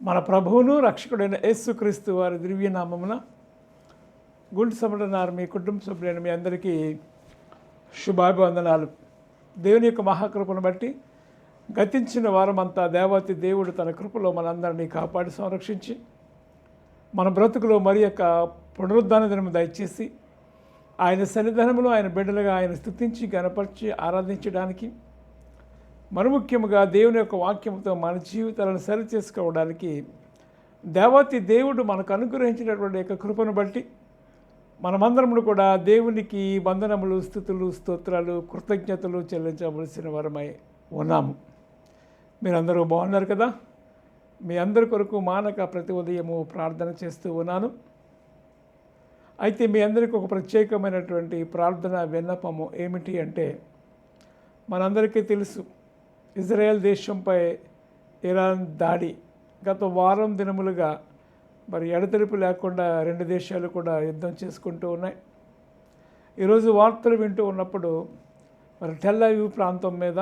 మన ప్రభువును రక్షకుడైన యేసుక్రీస్తు వారి దివ్యనామమున గుండు సమడనారు మీ కుటుంబ సభ్యులైన మీ అందరికీ శుభాభివందనాలు. దేవుని యొక్క మహాకృపను బట్టి గతించిన వారమంతా దేవతి దేవుడు తన కృపలో మనందరినీ కాపాడి సంరక్షించి మన బ్రతుకులో మరి యొక్క పునరుద్ధాన దినము దయచేసి ఆయన సన్నిధానంలో ఆయన బిడ్డలుగా ఆయన స్థుతించి గనపరిచి ఆరాధించడానికి మరి ముఖ్యముగా దేవుని యొక్క వాక్యంతో మన జీవితాలను సరి చేసుకోవడానికి దేవతి దేవుడు మనకు అనుగ్రహించినటువంటి యొక్క కృపను బట్టి మనమందరము కూడా దేవునికి వందనములు స్థుతులు స్తోత్రాలు కృతజ్ఞతలు చెల్లించవలసిన వారమై ఉన్నాము. మీరందరూ బాగున్నారు కదా? మీ అందరి కొరకు మానక ప్రతి ఉదయము ప్రార్థన చేస్తూ ఉన్నాను. అయితే మీ అందరికీ ఒక ప్రత్యేకమైనటువంటి ప్రార్థన విన్నపము ఏమిటి అంటే మనందరికీ తెలుసు ఇజ్రాయెల్ దేశంపై ఇరాన్ దాడి. గత వారం దినములుగా మరి ఎడతెరిపి లేకుండా రెండు దేశాలు కూడా యుద్ధం చేసుకుంటూ ఉన్నాయి. ఈరోజు వార్తలు వింటూ ఉన్నప్పుడు మరి టెల్లవీవ్ ప్రాంతం మీద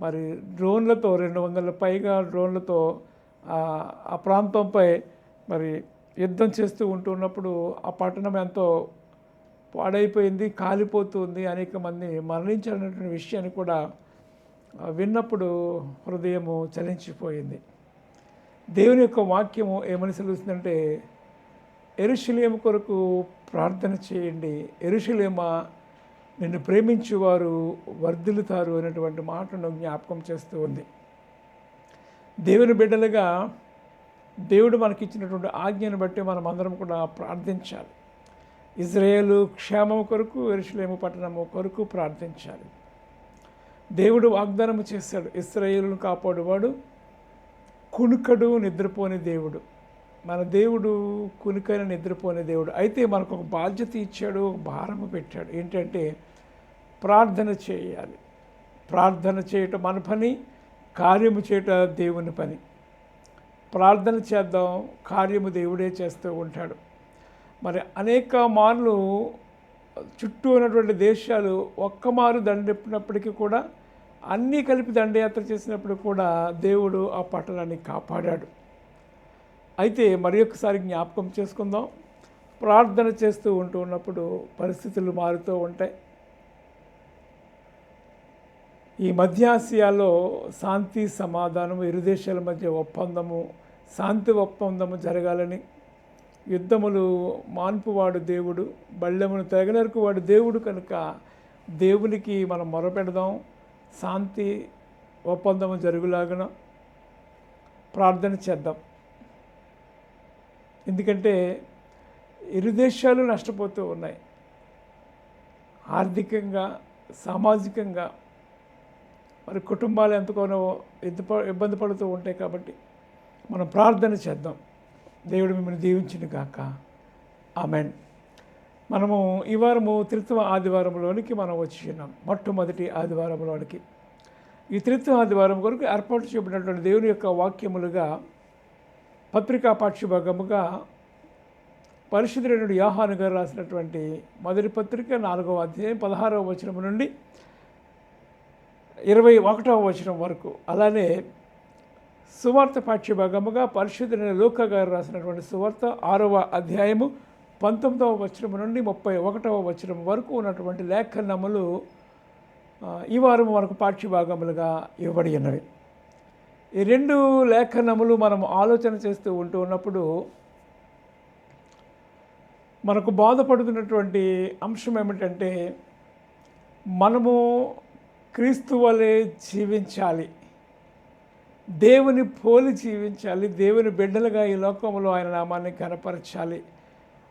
మరి డ్రోన్లతో రెండు వందల పైగా డ్రోన్లతో ఆ- ప్రాంతంపై మరి యుద్ధం చేస్తూ ఉంటున్నప్పుడు ఆ పట్టణం ఎంతో పాడైపోయింది కాలిపోతుంది అనేక మంది మరణించాలనేటువంటి విషయాన్ని కూడా విన్నప్పుడు హృదయము చలించిపోయింది. దేవుని యొక్క వాక్యము ఏమని సెలవుస్తుందంటే ఎరుషులేము కొరకు ప్రార్థన చేయండి. ఎరుషులేమా నిన్ను ప్రేమించేవారు వర్ధిల్లుతారు అనేటువంటి మాటను జ్ఞాపకం చేస్తూ ఉంది. దేవుని బిడ్డలుగా దేవుడు మనకిచ్చినటువంటి ఆజ్ఞను బట్టి మనం అందరం కూడా ప్రార్థించాలి. ఇజ్రాయేలు క్షేమం కొరకు ఎరుషులేము పట్టణము కొరకు ప్రార్థించాలి. దేవుడు వాగ్దానం చేశాడు. ఇస్రాయేలును కాపాడువాడు కునుకడు నిద్రపోని దేవుడు. మన దేవుడు కునుకైన నిద్రపోని దేవుడు. అయితే మనకు ఒక బాధ్యత ఇచ్చాడు ఒక భారము పెట్టాడు. ఏంటంటే ప్రార్థన చేయాలి. ప్రార్థన చేయటం మన పని కార్యము చేయటం దేవుని పని. ప్రార్థన చేద్దాం కార్యము దేవుడే చేస్తూ ఉంటాడు. మరి అనేక మార్లు చుట్టూ ఉన్నటువంటి దేశాలు ఒక్కమారు దండెప్పినప్పటికీ కూడా అన్నీ కలిపి దండయాత్ర చేసినప్పుడు కూడా దేవుడు ఆ పట్టణాన్ని కాపాడాడు. అయితే మరి ఒకసారి జ్ఞాపకం చేసుకుందాం. ప్రార్థన చేస్తూ ఉంటూ ఉన్నప్పుడు పరిస్థితులు మారుతూ ఉంటాయి. ఈ మధ్య ఆసియాలో శాంతి సమాధానం ఇరు దేశాల మధ్య ఒప్పందము శాంతి ఒప్పందము జరగాలని యుద్ధములు మాన్పువాడు దేవుడు బళ్ళెమును తెగనరకు వాడు దేవుడు కనుక దేవునికి మనం మొరపెడదాం. శాంతి ఒప్పందము జరుగులాగన ప్రార్థన చేద్దాం. ఎందుకంటే ఇరు దేశాలు నష్టపోతూ ఉన్నాయి. ఆర్థికంగా సామాజికంగా మరి కుటుంబాలు ఎంతగానో ఇబ్బంది పడుతూ ఉంటాయి కాబట్టి మనం ప్రార్థన చేద్దాం. దేవుడు మిమ్మల్ని దీవించిన కాక ఆమెన్. మనము ఈ వారము త్రిత్వ ఆదివారంలోనికి మనం వచ్చినాం మొట్టమొదటి ఆదివారంలోనికి ఈ త్రిత్వ ఆదివారం కొరకు ఏర్పాటు చేయబడినటువంటి దేవుని యొక్క వాక్యములుగా పత్రికా పాఠ్యభాగముగా పరిశుద్ధుడైన యాహాను గారు రాసినటువంటి మొదటి పత్రిక నాలుగవ అధ్యాయం పదహారవ వచనం నుండి ఇరవై ఒకటవ వచనం వరకు. అలానే సువార్త పాఠ్యభాగముగా పరిశుద్ధులైన లోక గారు రాసినటువంటి సువార్త ఆరవ అధ్యాయము పంతొమ్మిదవ వచనం నుండి ముప్పై ఒకటవ వచనం వరకు ఉన్నటువంటి లేఖనములు ఈ వారం మనకు పాఠ్యభాగములుగా ఇవ్వబడి ఉన్నవి. ఈ రెండు లేఖనములు మనం ఆలోచన చేస్తూ ఉంటూ ఉన్నప్పుడు మనకు బాధపడుతున్నటువంటి అంశం ఏమిటంటే మనము క్రీస్తు వలె జీవించాలి. దేవుని పోలి జీవించాలి దేవుని బిడ్డలుగా ఈ లోకంలో ఆయన నామాన్ని కనపరచాలి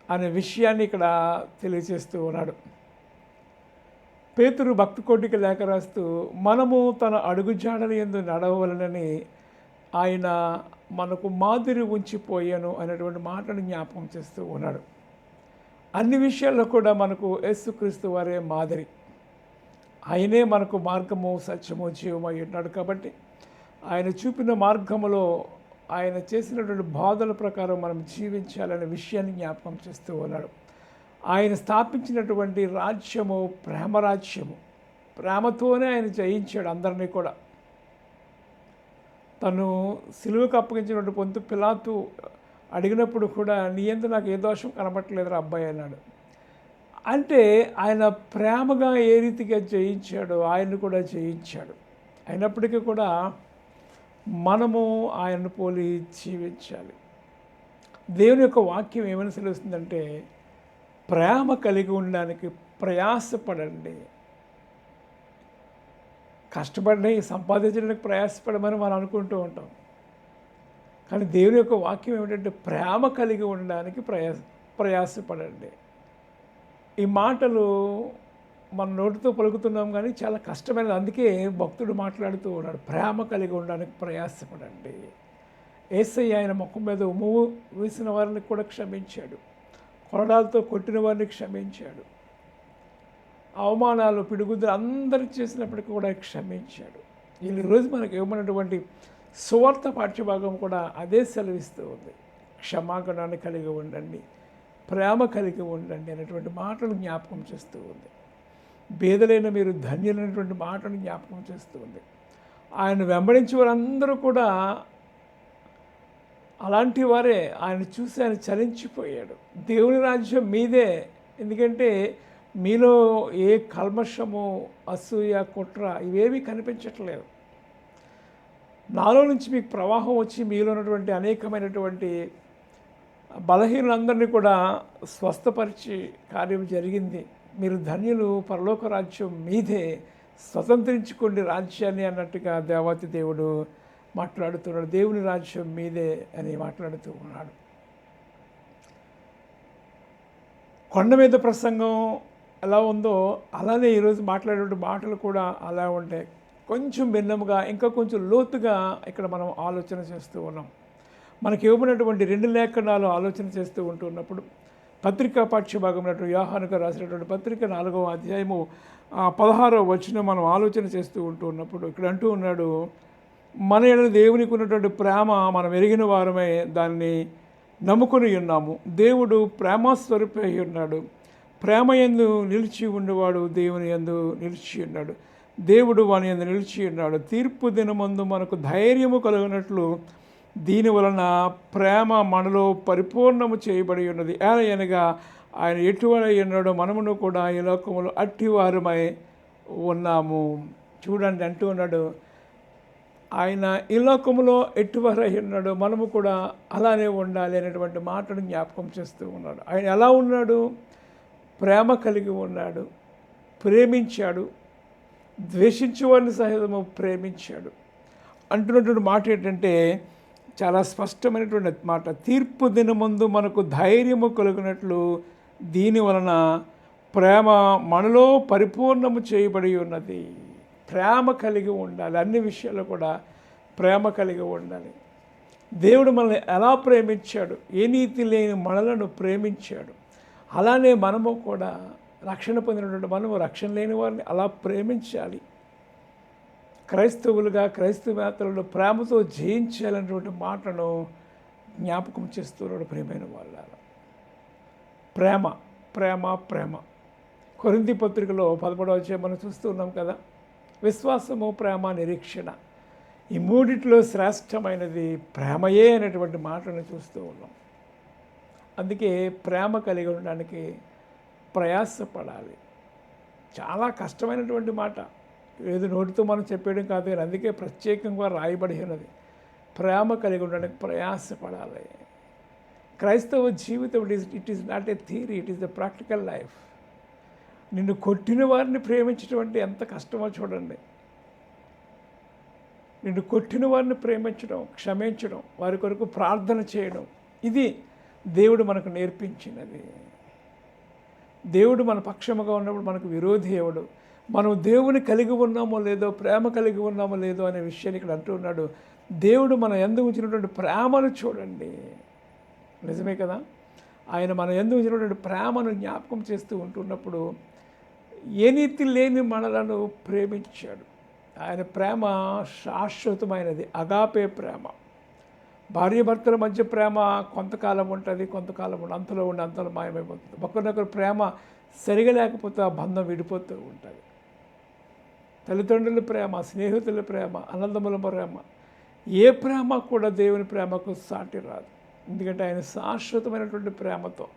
అనే విషయాన్ని ఇక్కడ తెలియజేస్తూ ఉన్నాడు. పేతురు భక్తి కోటికి లేఖ రాస్తూ మనము తన అడుగుజాడల ఎందు నడవలనని ఆయన మనకు మాదిరి ఉంచిపోయాను అనేటువంటి మాటను జ్ఞాపకం చేస్తూ ఉన్నాడు. అన్ని విషయాల్లో కూడా మనకు యేసుక్రీస్తు వారే మాదిరి. ఆయనే మనకు మార్గము సత్యము జీవమై ఉన్నాడు కాబట్టి ఆయన చూపిన మార్గములో ఆయన చేసినటువంటి బాధల ప్రకారం మనం జీవించాలనే విషయాన్ని జ్ఞాపకం చేస్తూ ఉన్నాడు. ఆయన స్థాపించినటువంటి రాజ్యము ప్రేమరాజ్యము. ప్రేమతోనే ఆయన జయించాడు అందరినీ కూడా. తను సిలువకు అప్పగించినటువంటి పొంతు పిలాతు అడిగినప్పుడు కూడా నీ ఎందు నాకు ఏ దోషం కనబట్టలేదురా అబ్బాయి అన్నాడు. అంటే ఆయన ప్రేమగా ఏ రీతిగా జయించాడో ఆయన్ని కూడా జయించాడు. అయినప్పటికీ కూడా మనము ఆయనను పోలి జీవించాలి. దేవుని యొక్క వాక్యం ఏమని తెలుస్తుందంటే ప్రేమ కలిగి ఉండడానికి ప్రయాసపడండి. కష్టపడి సంపాదించడానికి ప్రయాసపడమని మనం అనుకుంటూ ఉంటాం. కానీ దేవుని యొక్క వాక్యం ఏమిటంటే ప్రేమ కలిగి ఉండడానికి ప్రయాస ప్రయాసపడండి. ఈ మాటలు మన నోటితో పలుకుతున్నాం కానీ చాలా కష్టమైనది. అందుకే భక్తుడు మాట్లాడుతూ ఉన్నాడు ప్రేమ కలిగి ఉండడానికి ప్రయాసపడండి. ఏసై ఆయన ముఖం మీద ఉమ్ము వేసిన వారిని కూడా క్షమించాడు. కొరడాలతో కొట్టిన వారిని క్షమించాడు. అవమానాలు పిడుగుద్దులు అందరూ చేసినప్పటికీ కూడా క్షమించాడు. ఈరోజు రోజు మనకు ఇవ్వమన్నటువంటి సువార్త పాఠ్యభాగం కూడా అదే సెలవిస్తూ ఉంది. క్షమాగుణాన్ని కలిగి ఉండండి ప్రేమ కలిగి ఉండండి అనేటువంటి మాటలు జ్ఞాపకం చేస్తూ ఉంది. బేదలైన మీరు ధన్యులైనటువంటి మాటను జ్ఞాపకం చేస్తూ ఉంది. ఆయన వెంబడించే వారందరూ కూడా అలాంటి వారే. ఆయన చూసి ఆయన చలించిపోయాడు. దేవుని రాజ్యం మీదే. ఎందుకంటే మీలో ఏ కల్మషము అసూయ కుట్ర ఇవేవి కనిపించట్లేదు. నాలో నుంచి మీకు ప్రవాహం వచ్చి మీలో ఉన్నటువంటి అనేకమైనటువంటి బలహీనులందరినీ కూడా స్వస్థపరిచి కార్యం జరిగింది. మీరు ధన్యులు పరలోక రాజ్యం మీదే స్వతంత్రించుకోండి రాజ్యాన్ని అన్నట్టుగా దేవతి దేవుడు మాట్లాడుతున్నాడు. దేవుని రాజ్యం మీదే అని మాట్లాడుతూ ఉన్నాడు. కొండ మీద ప్రసంగం ఎలా ఉందో అలానే ఈరోజు మాట్లాడే మాటలు కూడా అలా ఉంటాయి. కొంచెం భిన్నముగా ఇంకా కొంచెం లోతుగా ఇక్కడ మనం ఆలోచన చేస్తూ ఉన్నాం. మనకి ఇవ్వబడినటువంటి రెండు లేఖనాలు ఆలోచన చేస్తూ ఉంటున్నప్పుడు పత్రికా పాఠ్యభాగం వ్యూహానుగా రాసినటువంటి పత్రిక నాలుగవ అధ్యాయము పదహారవ వచ్చిన మనం ఆలోచన చేస్తూ ఉంటూ ఉన్నప్పుడు ఇక్కడ అంటూ ఉన్నాడు మన ఎడల దేవునికి ఉన్నటువంటి ప్రేమ మనం ఎరిగిన వారమే దాన్ని నమ్ముకొని ఉన్నాము. దేవుడు ప్రేమస్వరూపి అయి ఉన్నాడు. ప్రేమ ఎందు నిలిచి ఉండేవాడు దేవుని ఎందు నిలిచి ఉన్నాడు. దేవుడు వాని ఎందు నిలిచి ఉన్నాడు. తీర్పు దినమందు మనకు ధైర్యము కలిగినట్లు దీని వలన ప్రేమ మనలో పరిపూర్ణము చేయబడి ఉన్నది. అనగా ఆయన ఎటువంటి ఉన్నాడో మనమును కూడా ఈ లోకములో అట్టివారమై ఉన్నాము. చూడండి అంటూ ఉన్నాడు. ఆయన ఈ లోకములో ఎటువరై ఉన్నాడు మనము కూడా అలానే ఉండాలి అనేటువంటి మాటను జ్ఞాపకం చేస్తూ ఉన్నాడు. ఆయన ఎలా ఉన్నాడు? ప్రేమ కలిగి ఉన్నాడు. ప్రేమించాడు. ద్వేషించేవాడిని సహితము ప్రేమించాడు. అంటున్నటువంటి మాట ఏంటంటే చాలా స్పష్టమైనటువంటి మాట. తీర్పు దినముందు మనకు ధైర్యము కలిగినట్లు దీని వలన ప్రేమ మనలో పరిపూర్ణము చేయబడి ఉన్నది. ప్రేమ కలిగి ఉండాలి. అన్ని విషయాల్లో కూడా ప్రేమ కలిగి ఉండాలి. దేవుడు మనల్ని ఎలా ప్రేమించాడు? ఏ నీతి లేని మనలను ప్రేమించాడు. అలానే మనము కూడా రక్షణ పొందినటువంటి మనము రక్షణ లేని వారిని అలా ప్రేమించాలి. క్రైస్తవులుగా క్రైస్తవేతలను ప్రేమతో జయించాలనేటువంటి మాటను జ్ఞాపకం చేస్తున్నాడు ప్రేమైన వాళ్ళ ప్రేమ ప్రేమ ప్రేమ. కొరింది పత్రికలో పదమూడవ వచ్చే మనం చూస్తూ ఉన్నాం కదా. విశ్వాసము ప్రేమ నిరీక్షణ ఈ మూడిట్లో శ్రేష్టమైనది ప్రేమయే అనేటువంటి మాటను చూస్తూ ఉన్నాం. అందుకే ప్రేమ కలిగి ఉండడానికి ప్రయాసపడాలి. చాలా కష్టమైనటువంటి మాట. ఏది నోటితో మనం చెప్పేయడం కాదు కానీ అందుకే ప్రత్యేకంగా రాయబడి ఉన్నది. ప్రేమ కలిగి ఉండడానికి ప్రయాసపడాలి. క్రైస్తవ జీవితం it is it is not a theory it is the practical life నిన్ను కొట్టిన వారిని ప్రేమించడం అంటే ఎంత కష్టమో చూడండి. నిన్ను కొట్టిన వారిని ప్రేమించడం క్షమించడం వారి కొరకు ప్రార్థన చేయడం ఇది దేవుడు మనకు నేర్పించినది. దేవుడు మన పక్షముగా ఉన్నప్పుడు మనకు విరోధి ఎవడు? మనం దేవుని కలిగి ఉన్నామో లేదో ప్రేమ కలిగి ఉన్నామో లేదో అనే విషయాన్ని ఇక్కడ అంటూ ఉన్నాడు. దేవుడు మన ఎందు ఉంచినటువంటి ప్రేమను చూడండి. నిజమే కదా? ఆయన మన ఎందు ఉంచినటువంటి ప్రేమను జ్ఞాపకం చేస్తూ ఉంటున్నప్పుడు ఏనీతి లేని మనలను ప్రేమించాడు. ఆయన ప్రేమ శాశ్వతమైనది. అగాపే ప్రేమ. భార్యాభర్తల మధ్య ప్రేమ కొంతకాలం ఉంటుంది కొంతకాలం ఉండి అంతలో ఉండి అంతలో మాయమైపోతుంది. ఒకరినొకరు ప్రేమ సరిగా లేకపోతే ఆ బంధం విడిపోతూ ఉంటుంది. తల్లిదండ్రుల ప్రేమ స్నేహితుల ప్రేమ అనందముల ప్రేమ ఏ ప్రేమ కూడా దేవుని ప్రేమకు సాటి రాదు. ఎందుకంటే ఆయన శాశ్వతమైనటువంటి ప్రేమతో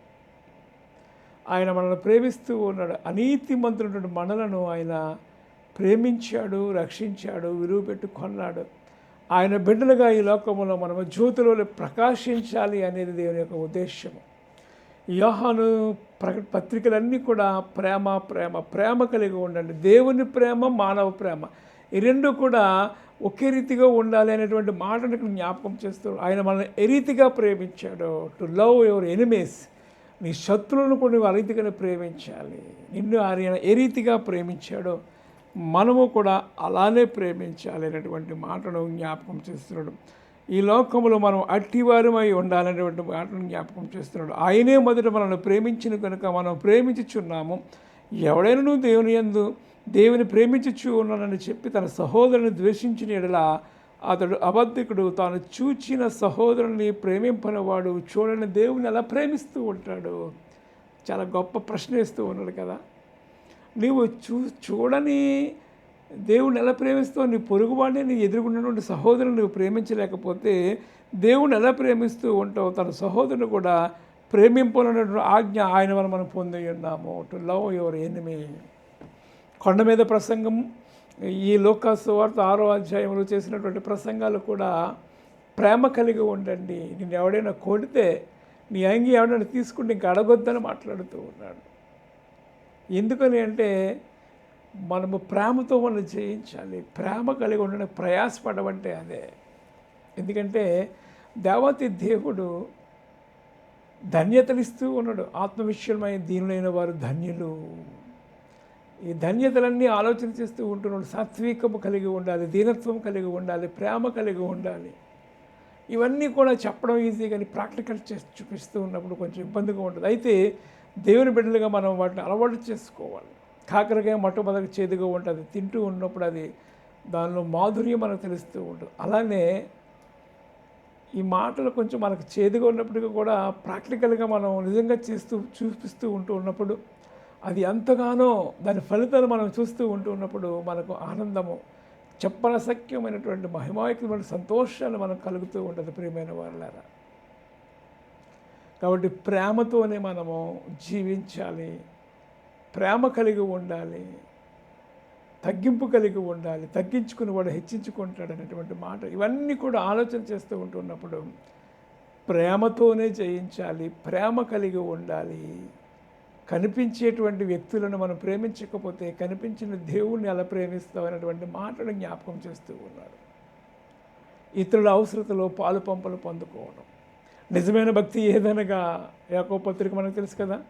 ఆయన మనల్ని ప్రేమిస్తూ ఉన్నాడు. అనీతి అనీతిమంతున్నటువంటి మనలను ఆయన ప్రేమించాడు రక్షించాడు విలువ పెట్టి కొన్నాడు. ఆయన బిడ్డలుగా ఈ లోకంలో మనము జ్యోతిలో ప్రకాశించాలి అనేది దేవుని యొక్క ఉద్దేశము. యోహాను ప్రక పత్రికలన్నీ కూడా ప్రేమ ప్రేమ ప్రేమ కలిగి ఉండండి. దేవుని ప్రేమ మానవ ప్రేమ. ఈ రెండు కూడా ఒకే రీతిగా ఉండాలి అనేటువంటి మాటను ఇక్కడ జ్ఞాపకం చేస్తూ ఆయన మనల్ని ఏ రీతిగా ప్రేమించాడు? టు లవ్ యువర్ ఎనిమీస్ నీ శత్రువులను కూడా నువ్వు ఆ రీతిగానే ప్రేమించాలి. నిన్ను ఆయన ఏ రీతిగా ప్రేమించాడో మనము కూడా అలానే ప్రేమించాలి అనేటువంటి మాటను జ్ఞాపకం చేస్తున్నాడు. ఈ లోకంలో మనం అట్టివారమై ఉండాలనేటువంటి మాటను జ్ఞాపకం చేస్తున్నాడు. ఆయనే మొదట మనల్ని ప్రేమించిన కనుక మనం ప్రేమించుచున్నాము. ఎవడైనా దేవుని యందు దేవుని ప్రేమించుచు ఉన్నానని చెప్పి తన సహోదరుని ద్వేషించిన ఎడల అతడు అబద్ధికుడు. తాను చూచిన సహోదరుని ప్రేమింపనివాడు చూడని దేవుని ఎలా ప్రేమిస్తూ ఉంటాడు. చాలా గొప్ప ప్రశ్న వేస్తూ ఉన్నాడు కదా. నీవు చూ చూడని దేవుడిని ఎలా ప్రేమిస్తావు? నీ పొరుగువాడిని నీ ఎదురుగున్నటువంటి సహోదరుని నువ్వు ప్రేమించలేకపోతే దేవుని ఎలా ప్రేమిస్తూ ఉంటావు? తన సహోదరుని కూడా ప్రేమింపనటువంటి ఆజ్ఞ ఆయన వల్ల మనం పొంది ఉన్నాము. టు లవ్ యువర్ ఎనిమీ కొండ మీద ప్రసంగం ఈ లోకాసు వార్త ఆరో అధ్యాయంలో చేసినటువంటి ప్రసంగాలు కూడా ప్రేమ కలిగి ఉండండి. నేను ఎవడైనా కొడితే నీ అంగి ఎవడైనా తీసుకుంటే ఇంకా అడగొద్దని మాట్లాడుతూ ఉన్నాడు. ఎందుకని అంటే మనము ప్రేమతో మనం చేయించాలి ప్రేమ కలిగి ఉండడానికి ప్రయాసపడమంటే అదే. ఎందుకంటే దేవతి దేవుడు ధన్యతలిస్తూ ఉన్నాడు. ఆత్మవిషయమైన దీనులైన వారు ధన్యులు. ఈ ధన్యతలన్నీ ఆలోచన చేస్తూ ఉంటున్నాడు. సాత్వికము కలిగి ఉండాలి దీనత్వం కలిగి ఉండాలి ప్రేమ కలిగి ఉండాలి. ఇవన్నీ కూడా చెప్పడం ఈజీ కానీ ప్రాక్టికల్ చేసి చూపిస్తూ ఉన్నప్పుడు కొంచెం ఇబ్బందిగా ఉంటుంది. అయితే దేవుని బిడ్డలుగా మనం వాటిని అలవాటు చేసుకోవాలి. కాకరకాయ మొట్టమొదటి చేదుగా ఉంటుంది తింటూ ఉన్నప్పుడు అది దానిలో మాధుర్యం మనకు తెలుస్తూ ఉంటుంది. అలానే ఈ మాటలు కొంచెం మనకు చేదుగా ఉన్నప్పటికీ కూడా ప్రాక్టికల్గా మనం నిజంగా చేస్తూ చూపిస్తూ ఉంటూ ఉన్నప్పుడు అది ఎంతగానో దాని ఫలితాలు మనం చూస్తూ ఉంటూ ఉన్నప్పుడు మనకు ఆనందము చెప్పనసఖ్యమైనటువంటి మహిమాయకమైన సంతోషాలు మనకు కలుగుతూ ఉంటుంది ప్రియమైన వాళ్ళారా కాబట్టి ప్రేమతోనే మనము జీవించాలి. ప్రేమ కలిగి ఉండాలి తగ్గింపు కలిగి ఉండాలి తగ్గించుకుని వాడు హెచ్చించుకుంటాడు అనేటువంటి మాట. ఇవన్నీ కూడా ఆలోచన చేస్తూ ఉంటున్నప్పుడు ప్రేమతోనే జయించాలి ప్రేమ కలిగి ఉండాలి. కనిపించేటువంటి వ్యక్తులను మనం ప్రేమించకపోతే కనిపించిన దేవుణ్ణి ఎలా ప్రేమిస్తాం అనేటువంటి మాటలు జ్ఞాపకం చేస్తూ ఉన్నాడు ఇతరుల అవసరతలో పాలు పంపలు పొందుకోవడం. నిజమైన భక్తి ఏదనగా యాకో పత్రిక మనకు తెలుసు కదా?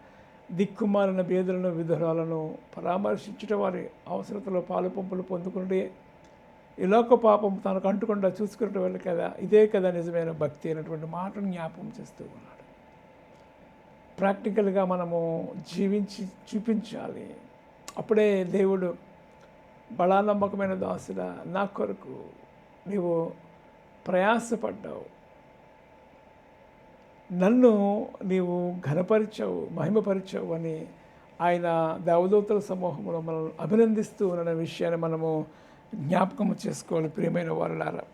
దిక్కుమాలిన బేదలను విధురాలను పరామర్శించుట వారి అవసరతలో పాలు పంపులు పొందుకుంటే ఇలాక పాపం తనకు అంటుకుండా చూసుకునే వాళ్ళు కదా. ఇదే కదా నిజమైన భక్తి అనేటువంటి మాటను జ్ఞాపకం చేస్తూ ఉన్నాడు. ప్రాక్టికల్గా మనము జీవించి చూపించాలి. అప్పుడే దేవుడు బలా నమ్మకమైన నా కొరకు నీవు ప్రయాసపడ్డావు. నన్ను నీవు ఘనపరిచావు మహిమపరిచావు అని ఆయన దేవదూతల సమూహంలో మనం అభినందిస్తూ ఉన్న విషయాన్ని మనము జ్ఞాపకం చేసుకోవాలి ప్రియమైన వారులారా.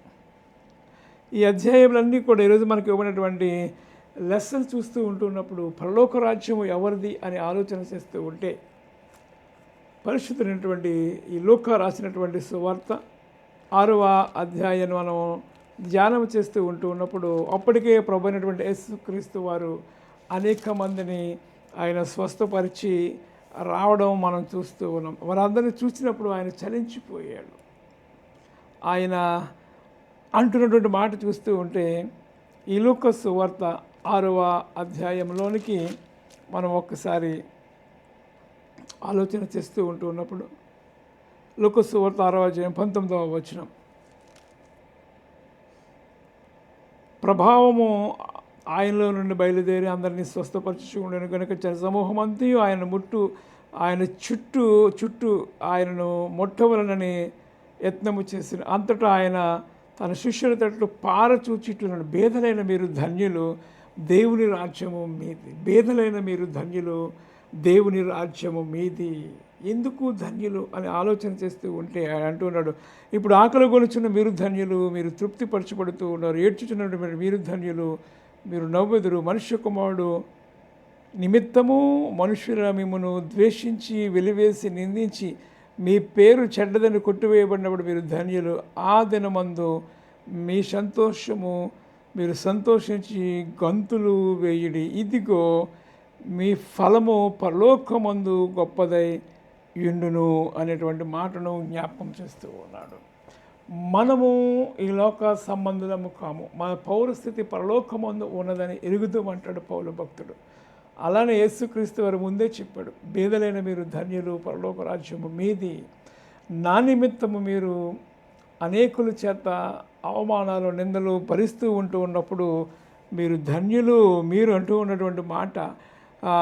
ఈ అధ్యాయములన్నీ కూడా ఈరోజు మనకి ఇవ్వనటువంటి లెసన్ చూస్తూ ఉంటున్నప్పుడు పరలోక రాజ్యం ఎవరిది అని ఆలోచన చేస్తూ ఉంటే పరిశుద్ధమైనటువంటి ఈ లోక రాసినటువంటి సువార్త ఆరవ అధ్యాయాన్ని మనం ధ్యానం చేస్తూ ఉంటూ ఉన్నప్పుడు అప్పటికే ప్రభు అయినటువంటి యేసుక్రీస్తు వారు అనేక మందిని ఆయన స్వస్థపరిచి రావడం మనం చూస్తూ ఉన్నాం. వారందరినీ చూసినప్పుడు ఆయన చలించిపోయాడు. ఆయన అంటున్నటువంటి మాట చూస్తూ ఉంటే ఈ లూకస్ వార్త ఆరవ అధ్యాయంలోనికి మనం ఒక్కసారి ఆలోచన చేస్తూ ఉంటూ ఉన్నప్పుడు లూకస్ వార్త ఆరవ అధ్యాయం పంతొమ్మిదవ వచనం. ప్రభావము ఆయనలో నుండి బయలుదేరి అందరినీ స్వస్థపరచు ఉండను కనుక జనసమూహం అంతయు ఆయన ముట్టు ఆయన చుట్టూ చుట్టూ ఆయనను మొట్టవలనని యత్నము చేసిన అంతటా ఆయన తన శిష్యుల తట్లు పారచూచిట్టున్నాడు భేదలైన మీరు ధన్యులు దేవుని రాజ్యము మీది. భేదలైన మీరు ధన్యులు దేవుని రాజ్యము మీది. ఎందుకు ధన్యులు అని ఆలోచన చేస్తూ ఉంటే ఆయన అంటున్నాడు ఇప్పుడు ఆకలి గొలుచున్న మీరు ధన్యులు మీరు తృప్తి పరచబడుతూ ఉన్నారు ఏడ్చుచున్నటువంటి మీరు ధన్యులు మీరు నవ్వెదురు. మనుష్య కుమారుడు నిమిత్తము మనుషుల మిమ్మను ద్వేషించి వెలివేసి నిందించి మీ పేరు చెడ్డదని కొట్టివేయబడినప్పుడు మీరు ధన్యులు. ఆ దినమందు మీ సంతోషము మీరు సంతోషించి గంతులు వేయుడి. ఇదిగో మీ ఫలము పరలోకమందు గొప్పదై ఎండును అనేటువంటి మాటను జ్ఞాపకం చేస్తూ ఉన్నాడు. మనము ఈ లోక సంబంధులము కాము. మన పౌరస్థితి పరలోకమందు ఉన్నదని ఎరుగుదామంటాడు పౌలు భక్తుడు. అలానే యేసుక్రీస్తు వారు ముందే చెప్పాడు బీదలైన మీరు ధన్యులు పరలోక రాజ్యము మీది. నా నిమిత్తము మీరు అనేకుల చేత అవమానాలు నిందలు భరిస్తూ ఉంటూ ఉన్నప్పుడు మీరు ధన్యులు మీరు అంటూ ఉన్నటువంటి మాట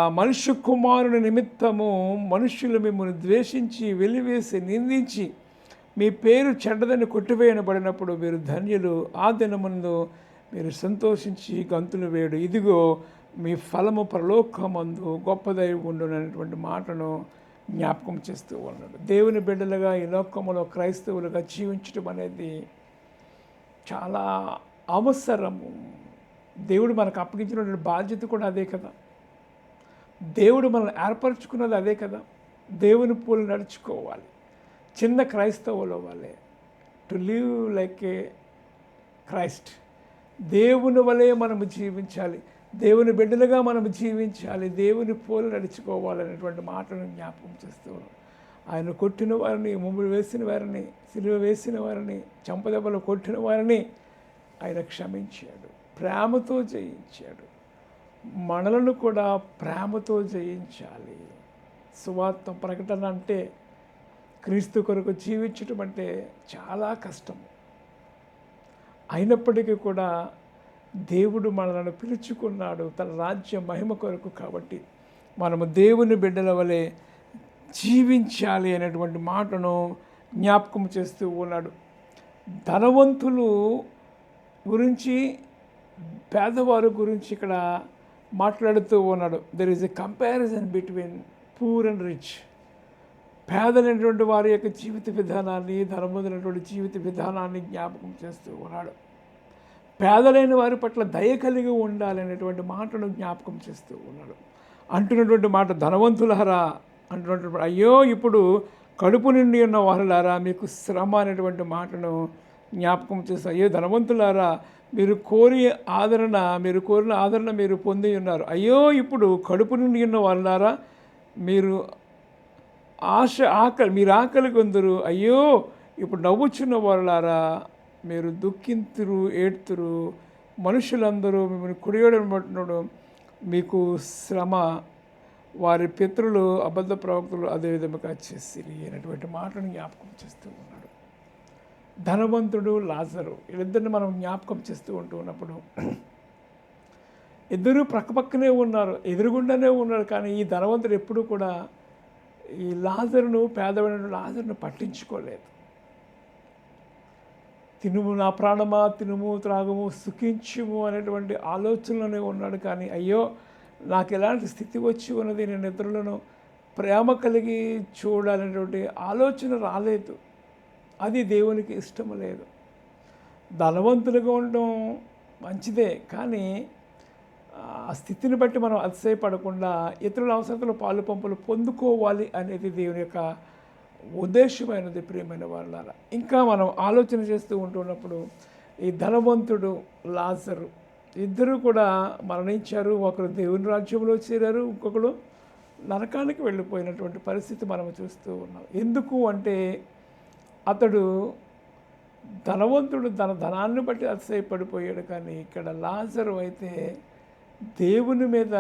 మనుష్య కుమారుని నిమిత్తము మనుష్యులు మిమ్మల్ని ద్వేషించి వెలివేసి నిందించి మీ పేరు చెడ్డదని కొట్టివేయనబడినప్పుడు మీరు ధన్యులు. ఆ దినముందు మీరు సంతోషించి గంతులు వేయడు ఇదిగో మీ ఫలము ప్రలోకమందు గొప్పదై ఉండుననేటువంటి మాటను జ్ఞాపకం చేస్తూ ఉన్నాడు. దేవుని బిడ్డలుగా ఈ లోకములో క్రైస్తవులుగా జీవించడం అనేది చాలా అవసరము. దేవుడు మనకు అప్పగించినటువంటి బాధ్యత కూడా అదే కదా. దేవుడు మనల్ని ఏర్పరచుకున్నది అదే కదా. దేవుని పూలు నడుచుకోవాలి. చిన్న క్రైస్తవుల వలె. To live like a Christ. దేవుని వలె మనము జీవించాలి. దేవుని బిడ్డలుగా మనం జీవించాలి. దేవుని పోలు నడుచుకోవాలనేటువంటి మాటను జ్ఞాపకం చేస్తూ ఆయన కొట్టిన వారిని ముమ్ములు వేసిన వారిని సిలువ వేసిన వారిని చంపదెబ్బలు కొట్టిన వారిని ఆయన క్షమించాడు. ప్రేమతో జయించాడు. మనలను కూడా ప్రేమతో జయించాలి. సువార్త ప్రకటన అంటే క్రీస్తు కొరకు జీవించటం అంటే చాలా కష్టం. అయినప్పటికీ కూడా దేవుడు మనలను పిలుచుకున్నాడు తన రాజ్య మహిమ కొరకు కాబట్టి మనము దేవుని బిడ్డల వలె జీవించాలి అనేటువంటి మాటను జ్ఞాపకం చేస్తూ ఉన్నాడు. ధనవంతులు గురించి పేదవారు గురించి ఇక్కడ మాట్లాడుతూ ఉన్నాడు. There is a comparison between poor and rich పేదలైనటువంటి వారి యొక్క జీవిత విధానాన్ని ధనవంతులైనటువంటి జీవిత విధానాన్ని జ్ఞాపకం చేస్తూ ఉన్నాడు. పేదలైన వారి పట్ల దయ కలిగి ఉండాలనేటువంటి మాటను జ్ఞాపకం చేస్తూ ఉన్నాడు. అంటున్నటువంటి మాట ధనవంతులహరా అంటున్నటువంటి అయ్యో ఇప్పుడు కడుపు నిండి ఉన్న వారులారా మీకు శ్రమ అనేటువంటి మాటను జ్ఞాపకం చేస్తూ అయ్యో ధనవంతులారా మీరు కోరి ఆదరణ మీరు కోరిన ఆదరణ మీరు పొంది ఉన్నారు. అయ్యో ఇప్పుడు కడుపు నిండి ఉన్న వారులారా మీరు ఆశ ఆకలి మీరు ఆకలి కొందరు. అయ్యో ఇప్పుడు నవ్వుచున్న వారులారా మీరు దుఃఖింతురు ఏడ్తురు. మనుషులందరూ మిమ్మల్ని కుడియడం మీకు శ్రమ. వారి పితరులు అబద్ధ ప్రవక్తలు అదే విధముగా చేసిరి అనేటువంటి మాటను జ్ఞాపకం చేస్తూ ఉన్నాడు. ధనవంతుడు లాజరు. వీళ్ళిద్దరిని మనం జ్ఞాపకం చేస్తూ ఉంటూ ఉన్నప్పుడు ఇద్దరు ప్రక్కపక్కనే ఉన్నారు ఎదురుగుండానే ఉన్నారు. కానీ ఈ ధనవంతుడు ఎప్పుడూ కూడా ఈ లాజరును పేదవాడిన లాజరును పట్టించుకోలేదు. తినుము నా ప్రాణమా తినుము త్రాగము సుఖించుము అనేటువంటి ఆలోచనలోనే ఉన్నాడు. కానీ అయ్యో నాకు ఎలాంటి స్థితి వచ్చి ఉన్నది? నేను ఇతరులను ప్రేమ కలిగి చూడాలనేటువంటి ఆలోచన రాలేదు. అది దేవునికి ఇష్టం లేదు. ధనవంతులుగా ఉండడం మంచిదే కానీ ఆ స్థితిని బట్టి మనం అతిశయపడకుండా ఇతరుల అవసరతలు పాలు పంపులు పొందుకోవాలి అనేది దేవుని యొక్క ఉద్దేశమైనది ప్రియమైన వాళ్ళారా ఇంకా మనం ఆలోచన చేస్తూ ఉంటున్నప్పుడు ఈ ధనవంతుడు లాజరు. ఇద్దరు కూడా మరణించారు ఒకరు దేవుని రాజ్యంలో చేరారు ఇంకొకరు నరకానికి వెళ్ళిపోయినటువంటి పరిస్థితి మనం చూస్తూ ఉన్నాం. ఎందుకు అంటే అతడు ధనవంతుడు తన ధనాన్ని బట్టి అతిశయపడిపోయాడు. కానీ ఇక్కడ లాజరు అయితే దేవుని మీద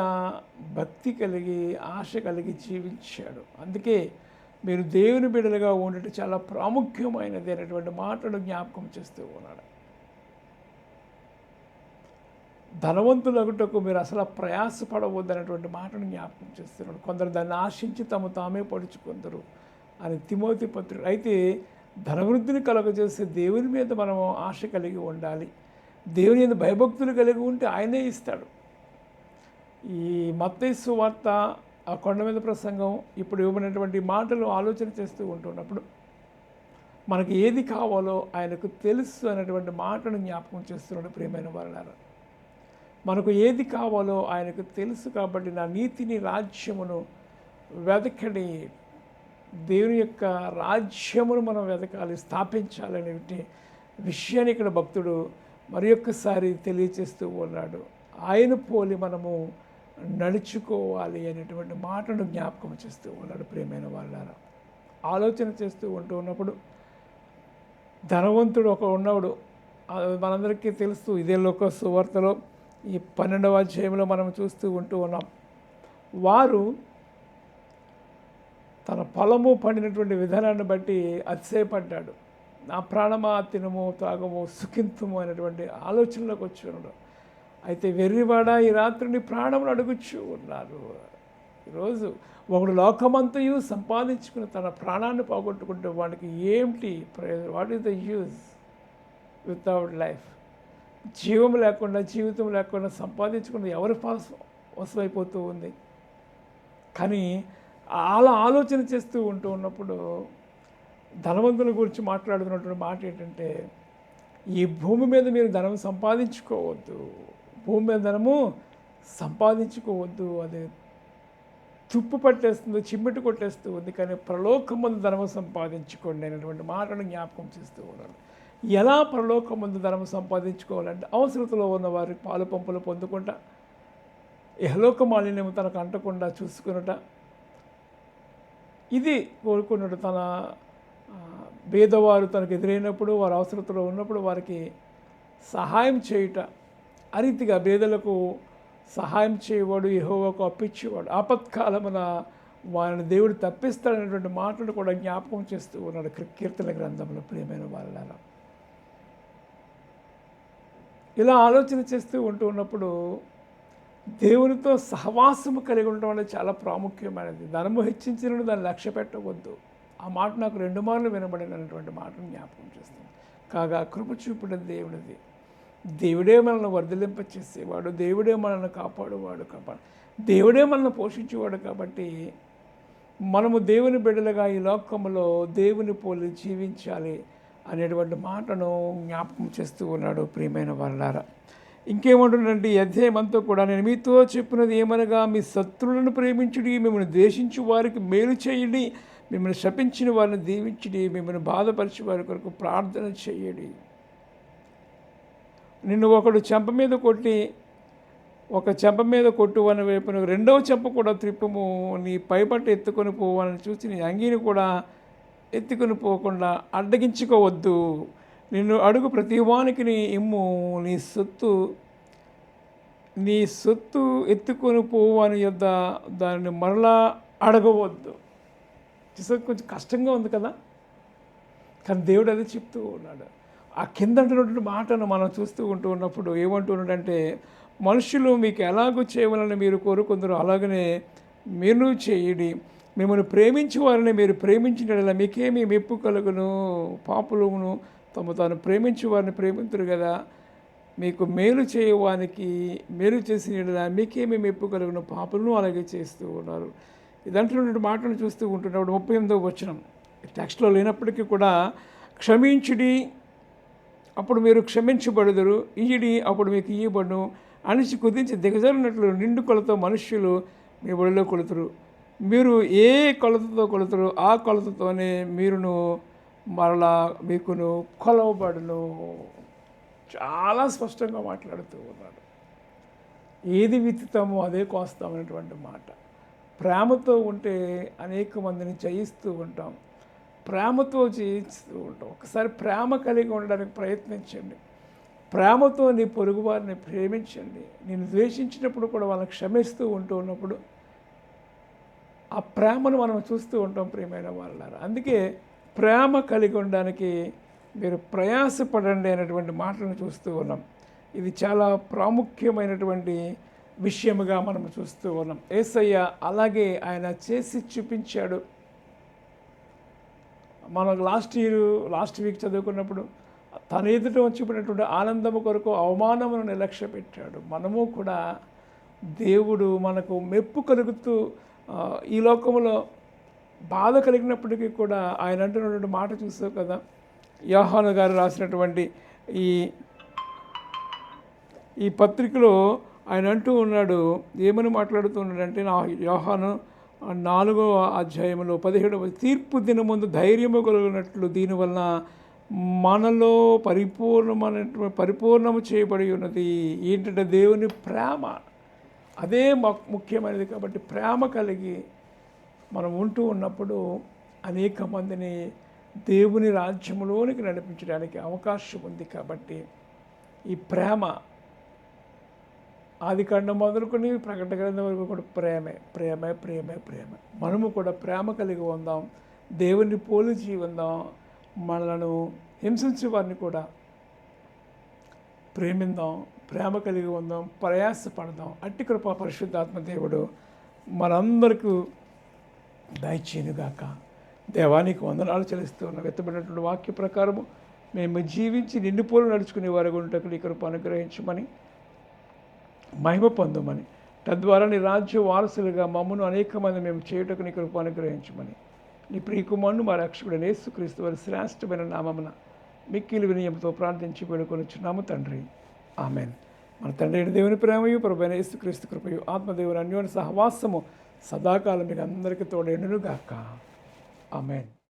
భక్తి కలిగి ఆశ కలిగి జీవించాడు. అందుకే మీరు దేవుని బిడలుగా ఉండటం చాలా ప్రాముఖ్యమైనది అనేటువంటి మాటలు జ్ఞాపకం చేస్తూ ఉన్నాడు. ధనవంతులగుటకు మీరు అసలు ప్రయాసపడవద్దనేటువంటి మాటను జ్ఞాపకం చేస్తున్నాడు. కొందరు దాన్ని ఆశించి తమ తామే పడుచుకుందరు అని తిమోతి పత్రుడు. అయితే ధనవృద్ధిని కలగజేసే దేవుని మీద మనము ఆశ కలిగి ఉండాలి. దేవుని మీద భయభక్తులు కలిగి ఉంటే ఆయనే ఇస్తాడు. ఈ మత్తైసు వార్త ఆ కొండ మీద ప్రసంగం ఇప్పుడు ఇవ్వబడినటువంటి మాటలు ఆలోచన చేస్తూ ఉంటున్నప్పుడు మనకి ఏది కావాలో ఆయనకు తెలుసు అనేటువంటి మాటను జ్ఞాపకం చేస్తున్నాడు ప్రియమైన వాళ్ళారా మనకు ఏది కావాలో ఆయనకు తెలుసు కాబట్టి నా నీతిని రాజ్యమును వెతకడి దేవుని యొక్క రాజ్యమును మనం వెతకాలి స్థాపించాలనే విషయాన్ని ఇక్కడ భక్తుడు మరి ఒక్కసారి తెలియచేస్తూ ఉన్నాడు. ఆయన పోలి మనము నడుచుకోవాలి అనేటువంటి మాటను జ్ఞాపకం చేస్తూ ఉన్నాడు ప్రియమైన వాళ్ళారా. ఆలోచన చేస్తూ ఉంటూ ఉన్నప్పుడు ధనవంతుడు ఒక ఉన్నవాడు. మనందరికీ తెలుస్తూ ఇదే లోక సువార్తలో ఈ పన్నెండవ అధ్యాయంలో మనం చూస్తూ ఉంటూ ఉన్నాం. వారు పొలము పండినటువంటి విధానాన్ని బట్టి అతిశయపడ్డాడు. నా ప్రాణమా తినము తాగము సుఖింతుము అనేటువంటి ఆలోచనలోకి వచ్చి ఉన్నాడు. అయితే వెర్రివాడ ఈ రాత్రిని ప్రాణములు అడుగుచ్చు ఉన్నారు ఈరోజు ఒకడు లోకమంతయు సంపాదించుకుని తన ప్రాణాన్ని పోగొట్టుకుంటే వాడికి ఏమిటి ప్రయోజనం what is the use without life జీవం లేకుండా జీవితం లేకుండా సంపాదించుకున్న ఎవరి పాస్ వసమైపోతూ ఉంది? కానీ అలా ఆలోచన చేస్తూ ఉంటూ ఉన్నప్పుడు ధనవంతుల గురించి మాట్లాడుతున్నటువంటి మాట ఏంటంటే ఈ భూమి మీద మీరు ధనం సంపాదించుకోవద్దు. భూమి మీద ధనము సంపాదించుకోవద్దు. అది తుప్పు పట్టేస్తుంది చిమ్మిటి కొట్టేస్తూ ఉంది కానీ ప్రలోకమందు ధనము సంపాదించుకోండి అనేటువంటి మాటను జ్ఞాపకం చేస్తూ ఉన్నాడు ఎలా ప్రలోకమందు ధనము సంపాదించుకోవాలంటే అవసరతలో ఉన్నవారి పాలు పంపులు పొందుకుంటా ఇహలోక మాలిన్యం తనకు అంటకుండా చూసుకునుట ఇది కోరుకున్నాడు తన భేదవారు తనకు ఎదురైనప్పుడు వారు అవసరతలో ఉన్నప్పుడు వారికి సహాయం చేయుట. అరీతిగా భేదలకు సహాయం చేయవాడు యెహోవాకు అప్పించేవాడు ఆపత్కాలమున వారిని దేవుడు తప్పిస్తాడనేటువంటి మాటలు కూడా జ్ఞాపకం చేస్తూ ఉన్నాడు కీర్తన గ్రంథంలో ప్రియమైన వాళ్ళ ఇలా ఆలోచన చేస్తూ ఉంటూ ఉన్నప్పుడు దేవునితో సహవాసము కలిగి ఉండడం అనేది చాలా ప్రాముఖ్యమైనది. ధనము హెచ్చించిన దాన్ని లక్ష్య పెట్టవద్దు. ఆ మాట నాకు రెండు మార్లు వినబడినటువంటి మాటను జ్ఞాపకం చేస్తుంది. కాగా కృప చూపిన దేవుడిది దేవుడే మనల్ని వర్ధలింప చేసేవాడు దేవుడే మనల్ని కాపాడువాడు కాపాడు దేవుడే మనల్ని పోషించేవాడు కాబట్టి మనము దేవుని బిడ్డలుగా ఈ లోకంలో దేవుని పోలి జీవించాలి అనేటువంటి మాటను జ్ఞాపకం చేస్తూ ఉన్నాడు ప్రియమైన వాళ్ళారా ఇంకేమంటుండంటే ఈ అధ్యాయం అంతా కూడా నేను మీతో చెప్పినది ఏమనగా మీ శత్రువులను ప్రేమించుడి మిమ్మల్ని ద్వేషించు వారికి మేలు చేయండి మిమ్మల్ని శపించిన వారిని దీవించుడి మిమ్మల్ని బాధపరిచే వారి కొరకు ప్రార్థన చేయడి. నిన్ను ఒకడు చెంప మీద కొట్టి ఒక చెంప మీద కొట్టు అని వైపున రెండవ చెంప కూడా త్రిప్పము నీ పైపట్టు ఎత్తుకొని పోవాలని చూసి నీ అంగీని కూడా ఎత్తుకొని పోకుండా అడ్డగించుకోవద్దు. నిన్ను అడుగు ప్రతివానికి నీ ఇమ్ము నీ సొత్తు నీ సొత్తు ఎత్తుకొని పోవాని యొద్ద దానిని మరలా అడగవద్దు. చూసా కొంచెం కష్టంగా ఉంది కదా? కానీ దేవుడు అదే చెప్తూ ఉన్నాడు. ఆ కింద అంటున్నటువంటి మాటను మనం చూస్తూ ఉంటూ ఉన్నప్పుడు ఏమంటున్నాడంటే మనుషులు మీకు ఎలాగో చేయవాలని మీరు కోరుకుందరో అలాగనే మీరు చేయడి. మిమ్మల్ని ప్రేమించే వారిని మీరు ప్రేమించిన మీకేమీ మెప్పు కలుగును పాపులను తమ తాను ప్రేమించే వారిని ప్రేమించరు కదా. మీకు మేలు చేయవానికి మేలు చేసిన మీకేమి మెప్పు కలుగును. పాపలను అలాగే చేస్తూ ఉన్నారు. ఇదంటున్నటువంటి మాటను చూస్తూ ఉంటున్నప్పుడు ముప్పై ఎనిమిదో వచనం. టెక్స్ట్లో లేనప్పటికీ కూడా క్షమించుడి అప్పుడు మీరు క్షమించబడుదురు. ఇయ్యడి అప్పుడు మీకు ఇయ్యబడును. అనిచి కుదించి దిగజారినట్లు నిండు కొలతో మనుష్యులు మీ ఒడిలో కొలుతురు. మీరు ఏ కొలతతో కొలుతురు ఆ కొలతతోనే మీరును మరలా మీకును కొలవబడును. చాలా స్పష్టంగా మాట్లాడుతూ ఉన్నాడు. ఏది విత్తుతామో అదే కోస్తాం అనేటువంటి మాట. ప్రేమతో ఉంటే అనేక మందిని జయిస్తూ ఉంటాం. ప్రేమతో జయిస్తూ ఉంటాం. ఒకసారి ప్రేమ కలిగి ఉండడానికి ప్రయత్నించండి. ప్రేమతో నీ పొరుగువారిని ప్రేమించండి. నేను ద్వేషించినప్పుడు కూడా వాళ్ళని క్షమిస్తూ ఉంటూ ఉన్నప్పుడు ఆ ప్రేమను మనం చూస్తూ ఉంటాం ప్రియమైన వాళ్ళ అందుకే ప్రేమ కలిగి ఉండడానికి మీరు ప్రయాసపడండి అనేటువంటి మాటలను చూస్తూ ఉన్నాం. ఇది చాలా ప్రాముఖ్యమైనటువంటి విషయముగా మనం చూస్తూ ఉన్నాం. ఏసయ్య అలాగే ఆయన చేసి చూపించాడు. మనం లాస్ట్ ఇయర్ లాస్ట్ వీక్ చదువుకున్నప్పుడు తన ఎదుట చూపినటువంటి ఆనందము కొరకు అవమానమును నిర్లక్ష్య పెట్టాడు మనము కూడా దేవుడు మనకు మెప్పు కలుగుతూ ఈ లోకంలో బాధ కలిగినప్పటికీ కూడా ఆయన అంటున్నటువంటి మాట చూసావు కదా? యోహాను గారు రాసినటువంటి ఈ ఈ పత్రికలో ఆయన అంటూ ఉన్నాడు ఏమని మాట్లాడుతున్నాడంటే నా యోహాను నాలుగో అధ్యాయంలో పదిహేడవ తీర్పు దినముందు ధైర్యము కలిగినట్లు దీనివలన మనలో పరిపూర్ణమైన పరిపూర్ణము చేయబడి ఉన్నది. ఏంటంటే దేవుని ప్రేమ. అదే ముఖ్యమైనది కాబట్టి ప్రేమ కలిగి మనం ఉంటూ ఉన్నప్పుడు అనేక మందిని దేవుని రాజ్యంలోనికి నడిపించడానికి అవకాశం ఉంది కాబట్టి ఈ ప్రేమ ఆది కాండం మొదలుకొని ప్రకటన గ్రంథం వరకు కూడా ప్రేమే ప్రేమే ప్రేమే ప్రేమ. మనము కూడా ప్రేమ కలిగి ఉందాం దేవుని పోలిచి ఉందాం మనలను హింసించే వారిని కూడా ప్రేమిందాం ప్రేమ కలిగి ఉందాం ప్రయాసపడదాం. అట్టి కృప పరిశుద్ధాత్మ దేవుడు మనందరికీ దయచేనుగాక దేవానికి వందనాలు చెల్లిస్తూ ఉన్న. వ్యక్తపడినటువంటి వాక్య ప్రకారము మేము జీవించి నిన్ను పోలు నడుచుకునే వారి గుంటకు నీ కృప అనుగ్రహించమని మహిమ పొందమని తద్వారా నీ రాజ్య వారసులుగా మమ్మను అనేక మంది మేము చేయుటకు నీ కృప అనుగ్రహించమని నీ ప్రియకుమారును మా రక్షకుడు నేసుక్రీస్తు వారి శ్రేష్టమైన నామమున మిక్కిలి వినయంతో ప్రార్థించి వేడుకొనిచ్చున్నాము తండ్రి. ఆమెన్. మన తండ్రి దేవుని ప్రేమయు ప్రభైన యేసుక్రీస్తు కృపయు ఆత్మదేవుని అన్యోన్య సహవాసము సదాకాలం మీకు అందరికీ తోడేండును గాక ఆమెన్.